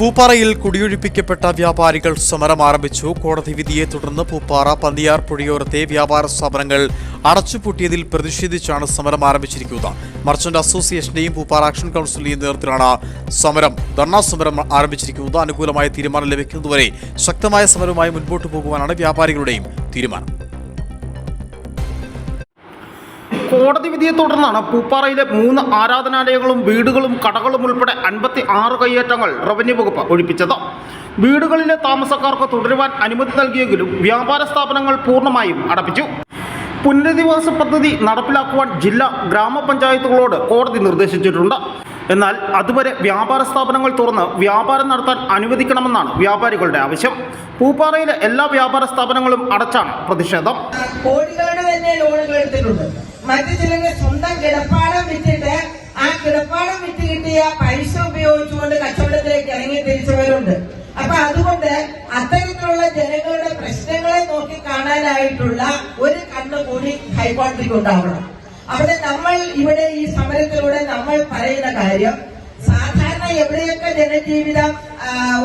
പൂപ്പാറയിൽ കുടിയൊഴിപ്പിക്കപ്പെട്ട വ്യാപാരികൾ സമരം ആരംഭിച്ചു. കോടതി വിധിയെ തുടർന്ന് പൂപ്പാറ പന്തിയാർ പുഴയോരത്തെ വ്യാപാര സ്ഥാപനങ്ങൾ അടച്ചുപൂട്ടിയതിൽ പ്രതിഷേധിച്ചാണ് സമരം ആരംഭിച്ചിരിക്കുന്നത്. മർച്ചന്റ് അസോസിയേഷന്റെയും പൂപ്പാറ ആക്ഷൻ കൗൺസിലിന്റെയും നേതൃത്വത്തിലാണ് സമരം. ധർണാ സമരം ആരംഭിച്ചിരിക്കുന്നത്. അനുകൂലമായ തീരുമാനം ലഭിക്കുന്നതുവരെ ശക്തമായ സമരവുമായി മുൻപോട്ടു പോകുവാനാണ് വ്യാപാരികളുടെയും തീരുമാനം. കോടതി വിധിയെ തുടർന്നാണ് പൂപ്പാറയിലെ മൂന്ന് ആരാധനാലയങ്ങളും വീടുകളും കടകളും ഉൾപ്പെടെ അൻപത്തി ആറ് കയ്യേറ്റങ്ങൾ റവന്യൂ വകുപ്പ് ഒഴിപ്പിച്ചത്. വീടുകളിലെ താമസക്കാർക്ക് തുടരുവാൻ അനുമതി നൽകിയെങ്കിലും വ്യാപാര സ്ഥാപനങ്ങൾ പൂർണമായും അടപ്പിച്ചു. പുനരധിവാസ പദ്ധതി നടപ്പിലാക്കുവാൻ ജില്ലാ ഗ്രാമപഞ്ചായത്തുകളോട് കോടതി നിർദ്ദേശിച്ചിട്ടുണ്ട്. എന്നാൽ അതുവരെ വ്യാപാര സ്ഥാപനങ്ങൾ തുറന്ന് വ്യാപാരം നടത്താൻ അനുവദിക്കണമെന്നാണ് വ്യാപാരികളുടെ ആവശ്യം. പൂപ്പാറയിലെ എല്ലാ വ്യാപാര സ്ഥാപനങ്ങളും അടച്ചാണ് പ്രതിഷേധം. കോടികളുടെ തന്നെ ലോണുകൾ എടുത്തിട്ടുണ്ട്. മറ്റു ചിലരുടെ സ്വന്തം കിടപ്പാടം വിറ്റിട്ട് ആ കിടപ്പാടം വിറ്റ് കിട്ടിയ പൈസ ഉപയോഗിച്ചുകൊണ്ട് കച്ചവടത്തിലേക്ക് ഇറങ്ങി തിരിച്ചവരുണ്ട്. അപ്പൊ അതുകൊണ്ട് അത്തരത്തിലുള്ള ജനങ്ങളുടെ പ്രശ്നങ്ങളെ നോക്കി കാണാനായിട്ടുള്ള ഒരു കണ്ണ് കൂടി ഹൈക്കോടതിക്ക് ഉണ്ടാവണം. അവിടെ നമ്മൾ ഇവിടെ ഈ സമരത്തിലൂടെ നമ്മൾ പറയുന്ന കാര്യം സാധാരണ എവിടെയൊക്കെ ജനജീവിതം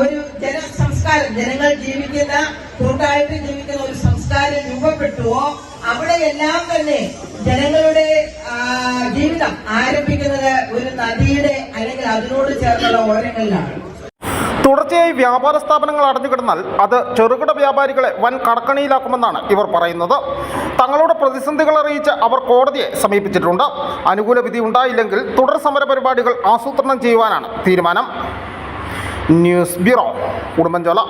ഒരു ജനസംസ്കാരം ജനങ്ങൾ ജീവിക്കുന്ന കൂട്ടായിട്ട് ജീവിക്കുന്ന ഒരു സംസ്കാരം രൂപപ്പെട്ടുവോ അവിടെയെല്ലാം തന്നെ ജനങ്ങളുടെ ജീവിതം ആരംഭിക്കുന്നത് ഒരു നദിയുടെ അല്ലെങ്കിൽ അതിനോട് ചേർന്നുള്ള ഓരങ്ങളിലാണ്. തുടർച്ചയായി വ്യാപാര സ്ഥാപനങ്ങൾ അടഞ്ഞുകിടന്നാൽ അത് ചെറുകിട വ്യാപാരികളെ വൻ കടക്കണിയിലാക്കുമെന്നാണ് ഇവർ പറയുന്നത്. തങ്ങളുടെ പ്രതിസന്ധികൾ അറിയിച്ച് അവർ കോടതിയെ സമീപിച്ചിട്ടുണ്ട്. അനുകൂല വിധി ഉണ്ടായില്ലെങ്കിൽ തുടർ സമര പരിപാടികൾ ആസൂത്രണം ചെയ്യുവാനാണ് തീരുമാനം. News bureau Udumbanchola.